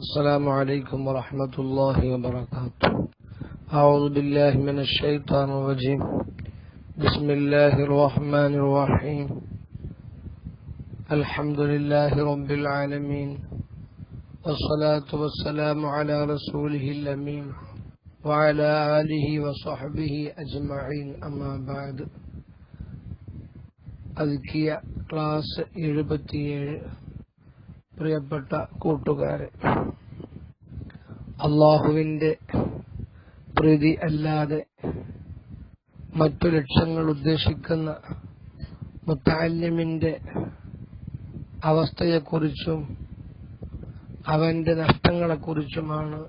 السلام عليكم ورحمة الله وبركاته أعوذ بالله من الشيطان الرجيم بسم الله الرحمن الرحيم الحمد لله رب العالمين والصلاة والسلام على رسوله الأمين وعلى آله وصحبه أجمعين أما بعد അൽക്കിയ class എഴുപത്തിയേഴ് പ്രിയപ്പെട്ട കൂട്ടുകാരെ അള്ളാഹുവിന്റെ പ്രീതി അല്ലാതെ മറ്റു ലക്ഷ്യങ്ങൾ ഉദ്ദേശിക്കുന്ന മുത്താല്യമിന്റെ അവസ്ഥയെക്കുറിച്ചും അവന്റെ നഷ്ടങ്ങളെക്കുറിച്ചുമാണ്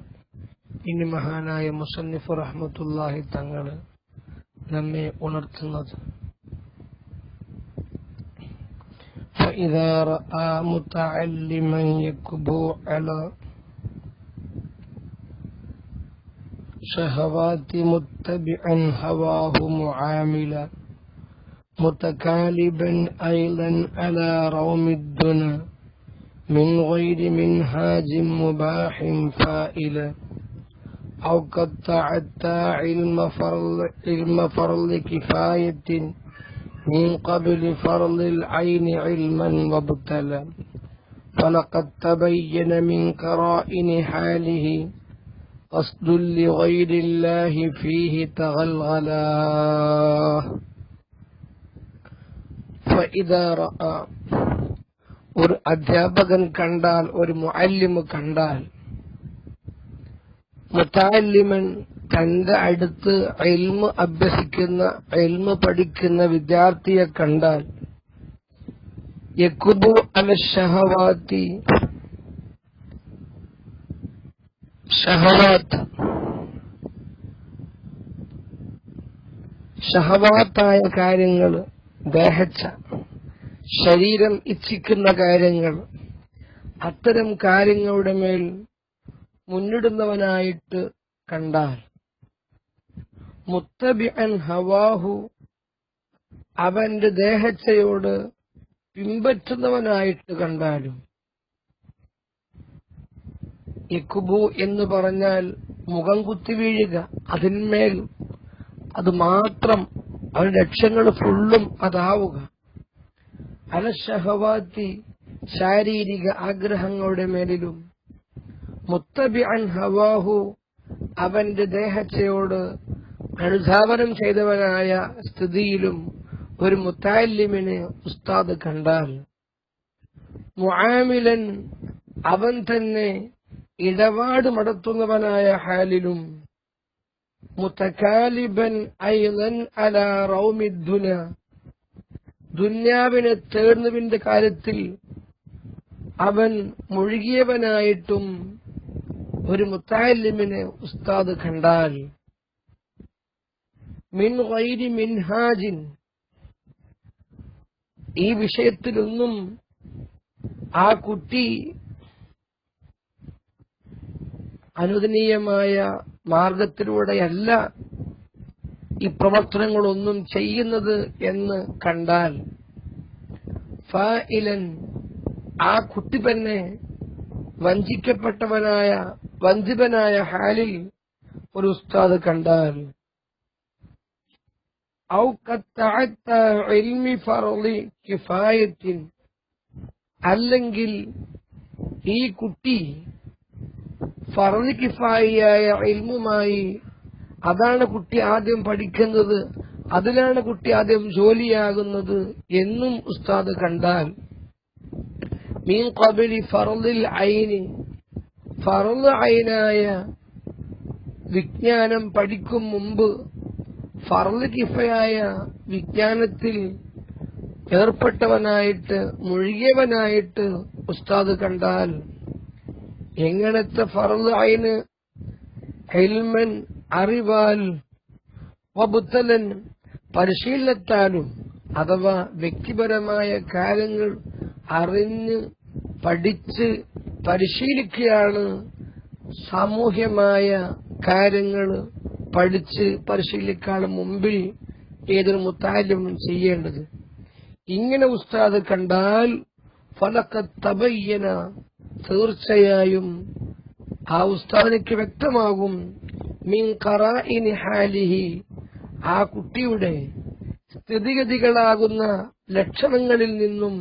ഇനി മഹാനായ മുസന്നിഫ് റഹ്മത്തുല്ലാഹി തങ്ങൾ നമ്മെ ഉണർത്തുന്നത്. فإذا رأى متعلما يكبو على شهوات متبعا هواه معاملا متكالبا أيضا على روم الدنا من غير منهاج مباح فائلا أو علم فرض, علم فرض كفاية من قبل فرض العين علما وابتلى فلقد تبين من قرائن حاله قصد لغير الله فيه تغلغلا فإذا رأى ഒരു അധ്യാപകൻ കണ്ടാൽ ഒരു മുഅല്ലിമ് കണ്ടാൽ മുത്താലിമൻ തന്റെ അടുത്ത് എൽമ് അഭ്യസിക്കുന്ന എൽമ് പഠിക്കുന്ന വിദ്യാർത്ഥിയെ കണ്ടാൽ യക്കുബു അല ഷഹവാത്തി ഷഹവാത്ത് ഷഹവാത്തായ കാര്യങ്ങൾ ദേഹച്ച ശരീരം ഇച്ഛിക്കുന്ന കാര്യങ്ങൾ അത്തരം കാര്യങ്ങളുടെ മേൽ മുന്നിടുന്നവനായിട്ട് കണ്ടാൽ മുത്തബിഅൻ ഹവാഹു അവന്റെ ദേഹച്ചയോട് പിൻപറ്റുന്നവനായിട്ട് കണ്ടാലും ഇക്കുബു എന്ന് പറഞ്ഞാൽ മുഖം കുത്തി വീഴുക അതിന്മേൽ അത് മാത്രം അവന്റെ ലക്ഷ്യങ്ങൾ ഫുള്ളും അതാവുക. അലഷഹവാത്തി ശാരീരിക ആഗ്രഹങ്ങളുടെ മേലിലും മുത്തബിഅൻ ഹവാഹു അവന്റെ ദേഹച്ചയോട് അനുധാവനം ചെയ്തവനായ സ്ഥിതിയിലും ഒരു മുത്താലിമിനെ ഉസ്താദ് കണ്ടാൽ മുആമിലൻ അവൻ തന്നെ ഇടപാട് നടത്തുന്നവനായ ഹാലിലും മുത്തക്കാലിബൻ ഐലൻ അല റൗമിദ്ദുന ദുന്യാവിനെ തേടുന്നതിന്റെ കാര്യത്തിൽ അവൻ മുഴുകിയവനായിട്ടും ഒരു മുത്താലിമിനെ ഉസ്താദ് കണ്ടാൽ മിൻ വൈരി മിൻഹാജിൻ. ഈ വിഷയത്തിലൊന്നും ആ കുട്ടി അനുദനീയമായ മാർഗത്തിലൂടെയല്ല ഈ പ്രവർത്തനങ്ങളൊന്നും ചെയ്യുന്നത് എന്ന് കണ്ടാൽ ഫായിലൻ ആ കുട്ടി തന്നെ വഞ്ചിക്കപ്പെട്ടവനായ വഞ്ചിതനായ ഹാലിൽ ഒരു ഉസ്താദ് കണ്ടാൽ അല്ലെങ്കിൽ ഈ കുട്ടി ഫറളി കിഫായിയായ ഇൽമുമായി അതാണ് കുട്ടി ആദ്യം പഠിക്കുന്നത് അതിലാണ് കുട്ടി ആദ്യം ജോലിയാകുന്നത് എന്നും ഉസ്താദ് കണ്ടാൽ. മീൻ കബലി ഫറലിൽ ഐന്. ഫറൽ ഐനായ വിജ്ഞാനം പഠിക്കും മുമ്പ് ഫറൽ കിഫയായ വിജ്ഞാനത്തിൽ ഏർപ്പെട്ടവനായിട്ട് മുഴുകിയവനായിട്ട് ഉസ്താദ് കണ്ടാൽ എങ്ങനത്തെ ഫർദ് അയിന് ഹെൽമൻ അറിവാൽ വബുത്തലൻ പരിശീലനത്താലും അഥവാ വ്യക്തിപരമായ കാര്യങ്ങൾ അറിഞ്ഞ് പഠിച്ച് പരിശീലിക്കുകയാണ് സാമൂഹ്യമായ കാര്യങ്ങൾ പഠിച്ച് പരിശീലിക്കാൻ മുമ്പിൽ ഏതൊരു മുത്താലും ചെയ്യേണ്ടത് ഇങ്ങനെ ഉസ്താദ് കണ്ടാൽ ഫലക്ക തബയ്യന തീർച്ചയായും ആ ഉസ്താദിനിക്ക് വ്യക്തമാകും മിൻ ഹാലിഹി ആ കുട്ടിയുടെ സ്ഥിതിഗതികളാകുന്ന ലക്ഷണങ്ങളിൽ നിന്നും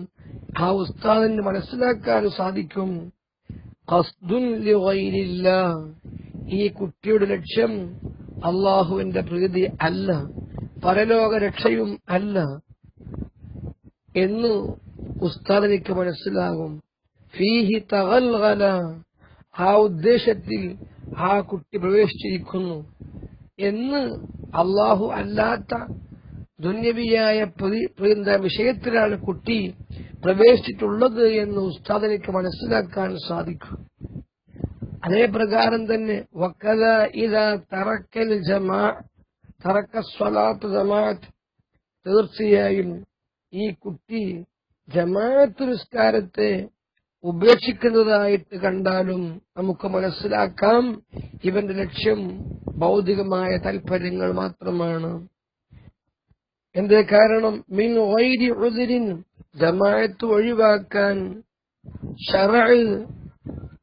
ആ ഉസ്താദിന് മനസ്സിലാക്കാൻ സാധിക്കും. ഈ കുട്ടിയുടെ ലക്ഷ്യം അള്ളാഹുവിന്റെ പ്രീതി അല്ല. പരലോക രക്ഷയും അല്ല. എന്ന് ഉസ്താദിനിക്ക് മനസ്സിലാകും. ഫീഹി തഗൽഗല. ആ ഉദ്ദേശത്തിൽ ആ കുട്ടി പ്രവേശിച്ചിരിക്കുന്നു. എന്ന് അള്ളാഹു അല്ലാത്ത ദുന്യവിയായ വിഷയത്തിലാണ് കുട്ടി പ്രവേശിച്ചിട്ടുള്ളത് എന്ന് ഉസ്താദിനിക്ക് മനസ്സിലാക്കാൻ സാധിക്കും. അതേ പ്രകാരം തന്നെ വക്കത ഇത തറക്കൽ ജമാ തറക്ക സ്വലാത്ത് ജമാഅത്ത്. തീർച്ചയായും ഈ കുട്ടി ജമാഅത്ത് നിസ്കാരത്തെ ഉപേക്ഷിക്കുന്നതായിട്ട് കണ്ടാലും നമുക്ക് മനസ്സിലാക്കാം. ഇവന്റെ ലക്ഷ്യം ഭൗതികമായ താല്പര്യങ്ങൾ മാത്രമാണ്. എന്തേ കാരണം? മിൻ വൈരി ഉതിരിൻ ജമാഅത്ത് ഒഴിവാക്കാൻ ഷറഅ്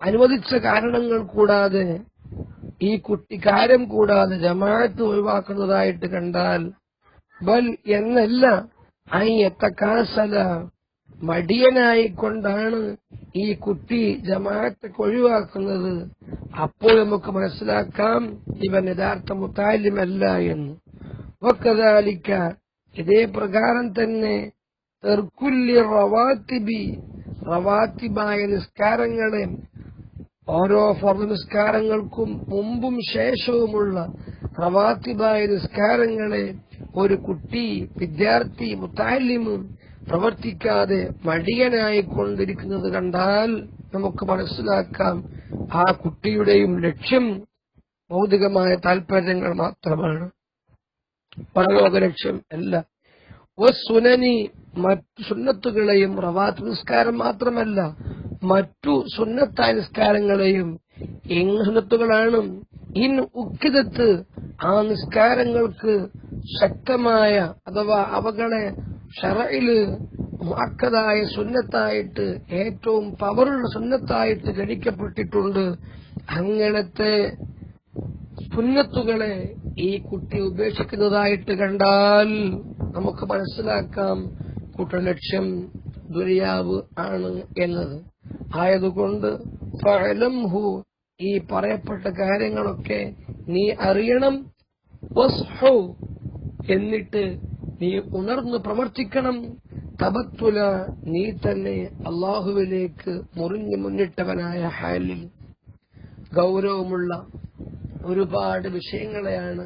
അനുവദിച്ച കാരണങ്ങൾ കൂടാതെ ഈ കുട്ടിക്കാരം കൂടാതെ ജമാഅത്ത് ഒഴിവാക്കുന്നതായിട്ട് കണ്ടാൽ ബൽ എന്നല്ല ഐ എത്തക്കാസല മടിയനായിക്കൊണ്ടാണ് ഈ കുട്ടി ജമാഅത്ത് ഒഴിവാക്കുന്നത്. അപ്പോൾ നമുക്ക് മനസ്സിലാക്കാം ഇവൻ യഥാർത്ഥ മുത്താലിമല്ല എന്ന്. വക്കതാലിക്ക ഇതേ പ്രകാരം തന്നെ റവാത്തിബായ നിസ്കാരങ്ങളെ ഓരോ ഫർദ് നിസ്കാരങ്ങൾക്കും മുമ്പും ശേഷവുമുള്ള റവാത്തിബായ നിസ്കാരങ്ങളെ ഒരു കുട്ടി വിദ്യാർത്ഥി മുത്താലിമും പ്രവർത്തിക്കാതെ മടിയനായി കൊണ്ടിരിക്കുന്നത് കണ്ടാൽ നമുക്ക് മനസ്സിലാക്കാം ആ കുട്ടിയുടെയും ലക്ഷ്യം ഭൗതികമായ താൽപര്യങ്ങൾ മാത്രമാണ്. പരലോക ലക്ഷ്യം അല്ല. സുനനി മറ്റു സുന്നത്തുകളെയും റവാത്ത് നിസ്കാരം മാത്രമല്ല മറ്റു സുന്നത്തായ നിസ്കാരങ്ങളെയും എങ്ങ സുന്നത്തുകളാണ്. ഇൻ ഉക്കിതത്ത് ആ നിസ്കാരങ്ങൾക്ക് ശക്തമായ അഥവാ അവകളെ ഷറയിൽ മാക്കതായ സുന്നത്തായിട്ട് ഏറ്റവും പവറുള്ള സുന്നത്തായിട്ട് ഗണിക്കപ്പെട്ടിട്ടുണ്ട് അങ്ങനത്തെ സുന്നത്തുകളെ ഈ കുട്ടി ഉപേക്ഷിക്കുന്നതായിട്ട് കണ്ടാൽ നമുക്ക് മനസ്സിലാക്കാം കൂട്ടലക്ഷ്യം ലക്ഷ്യം ദുരിയാവ് ആണ് എന്നത്. ആയതുകൊണ്ട് ഫഅലംഹു ഈ പറയപ്പെട്ട കാര്യങ്ങളൊക്കെ നീ അറിയണം. വസ്ഹു എന്നിട്ട് നീ ഉണർന്ന് പ്രവർത്തിക്കണം. തപത്തുല നീ തന്നെ അള്ളാഹുവിലേക്ക് മുറിഞ്ഞു മുന്നിട്ടവനായ ഹാലിൽ. ഗൗരവമുള്ള ഒരുപാട് വിഷയങ്ങളെയാണ്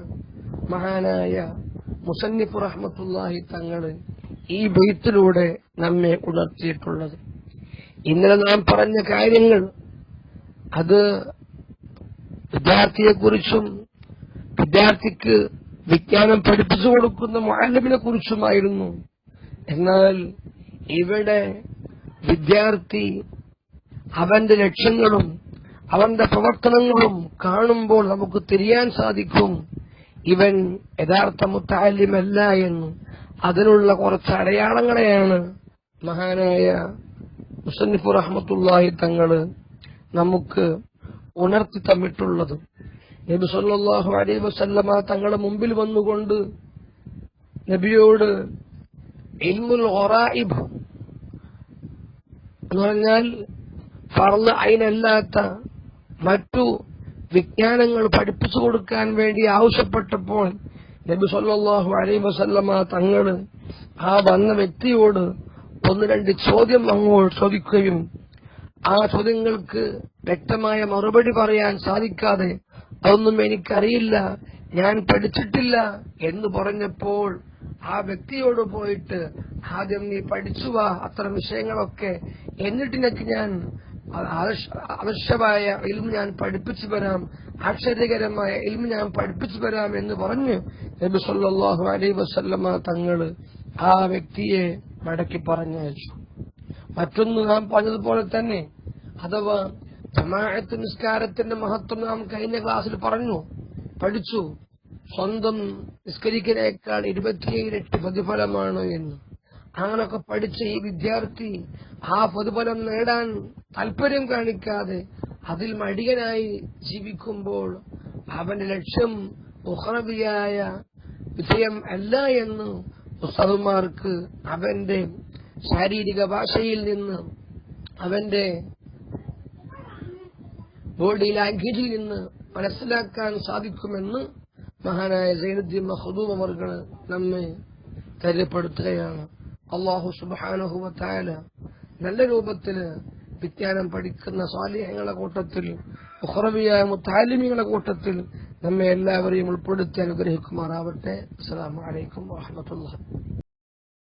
മഹാനായ മുസന്നിഫ് റഹ്മത്തുല്ലാഹി തങ്ങൾ ഈ ബെയ്ത്തിലൂടെ നമ്മെ ഉണർത്തിയിട്ടുള്ളത്. ഇന്നലെ നാം പറഞ്ഞ കാര്യങ്ങൾ അത് വിദ്യാർത്ഥിയെക്കുറിച്ചും വിദ്യാർത്ഥിക്ക് വിജ്ഞാനം പഠിപ്പിച്ചു കൊടുക്കുന്ന മുഅല്ലിമിനെ കുറിച്ചുമായിരുന്നു എന്നാൽ ഇവിടെ വിദ്യാർത്ഥി അവന്റെ ലക്ഷ്യങ്ങളും അവന്റെ പ്രവർത്തനങ്ങളും കാണുമ്പോൾ നമുക്ക് തിരിയാൻ സാധിക്കും. ഇവൻ യഥാർത്ഥ മുത്താലിമല്ല എന്ന്. അതിനുള്ള കുറച്ച് അടയാളങ്ങളെയാണ് മഹാനായ മുസന്നിഫു റഹ്മത്തുല്ലാഹി തങ്ങൾ നമുക്ക് ഉണർത്തി തന്നിട്ടുള്ളത്. നബി സല്ലാഹു അലൈ വസല്ലമ തങ്ങളുടെ മുമ്പിൽ വന്നുകൊണ്ട് നബിയോട് ഇൽമുൽ എന്ന് പറഞ്ഞാൽ ഫർൾ അയിനല്ലാത്ത മറ്റു വിജ്ഞാനങ്ങൾ പഠിപ്പിച്ചു കൊടുക്കാൻ വേണ്ടി ആവശ്യപ്പെട്ടപ്പോൾ നബി സല്ലാഹു അലൈ വസല്ലമ തങ്ങൾ ആ വന്ന വ്യക്തിയോട് ഒന്ന് രണ്ട് ചോദ്യം അങ്ങോട്ട് ചോദിക്കുകയും ആ ചോദ്യങ്ങൾക്ക് വ്യക്തമായ മറുപടി പറയാൻ സാധിക്കാതെ അതൊന്നും എനിക്കറിയില്ല ഞാൻ പഠിച്ചിട്ടില്ല എന്ന് പറഞ്ഞപ്പോൾ ആ വ്യക്തിയോട് പോയിട്ട് ആദ്യം നീ പഠിച്ചു വാ അത്തരം വിഷയങ്ങളൊക്കെ. എന്നിട്ട് ഞാൻ ആവശ്യമായ ഇൽമ ഞാൻ പഠിപ്പിച്ചു വരാം ആശ്ചര്യകരമായ ഇൽമ ഞാൻ പഠിപ്പിച്ചു വരാം എന്ന് പറഞ്ഞ് നബി സല്ലല്ലാഹു അലൈഹി വസല്ലമ തങ്ങൾ ആ വ്യക്തിയെ മടക്കി പറഞ്ഞയച്ചു മറ്റൊന്ന് നാം പറഞ്ഞതുപോലെ തന്നെ അഥവാ ജമാഅത്ത് നിസ്കാരത്തിന്റെ മഹത്വം നാം കഴിഞ്ഞ ക്ലാസ്സിൽ പറഞ്ഞു. പഠിച്ചു. സ്വന്തം നിസ്കരിക്കലേക്കാൾ ഇരുപത്തിയേഴ് ഇരട്ടി പ്രതിഫലമാണ് എന്ന്. അങ്ങനൊക്കെ പഠിച്ച ഈ വിദ്യാർത്ഥി ആ പൊതുബലം നേടാൻ താല്പര്യം കാണിക്കാതെ അതിൽ മടികനായി ജീവിക്കുമ്പോൾ അവന്റെ ലക്ഷ്യം ഉഹ്റബിയായ വിജയം അല്ല എന്ന് ഉസ്താദുമാർക്ക് അവന്റെ ശാരീരിക ഭാഷയിൽ നിന്ന് അവന്റെ ബോഡി ലാംഗ്വേജിൽ നിന്ന് മനസ്സിലാക്കാൻ സാധിക്കുമെന്ന് മഹാനായ സൈനുദ്ദീൻ മഹദൂബ് അവർകൾ നമ്മെ ധൈര്യപ്പെടുത്തുകയാണ് അള്ളാഹു സുബാനുഹുബത്തായാൽ നല്ല രൂപത്തിൽ വിജ്ഞാനം പഠിക്കുന്ന സ്വാലിഹ്യങ്ങളുടെ കൂട്ടത്തിൽ ഉഹ്റബിയായ മുത്താലിമികളുടെ കൂട്ടത്തിൽ നമ്മെ എല്ലാവരെയും ഉൾപ്പെടുത്തി അനുഗ്രഹിക്കുമാറാവട്ടെ. അസ്സാം വലൈക്കും വാഹമത്തുള്ള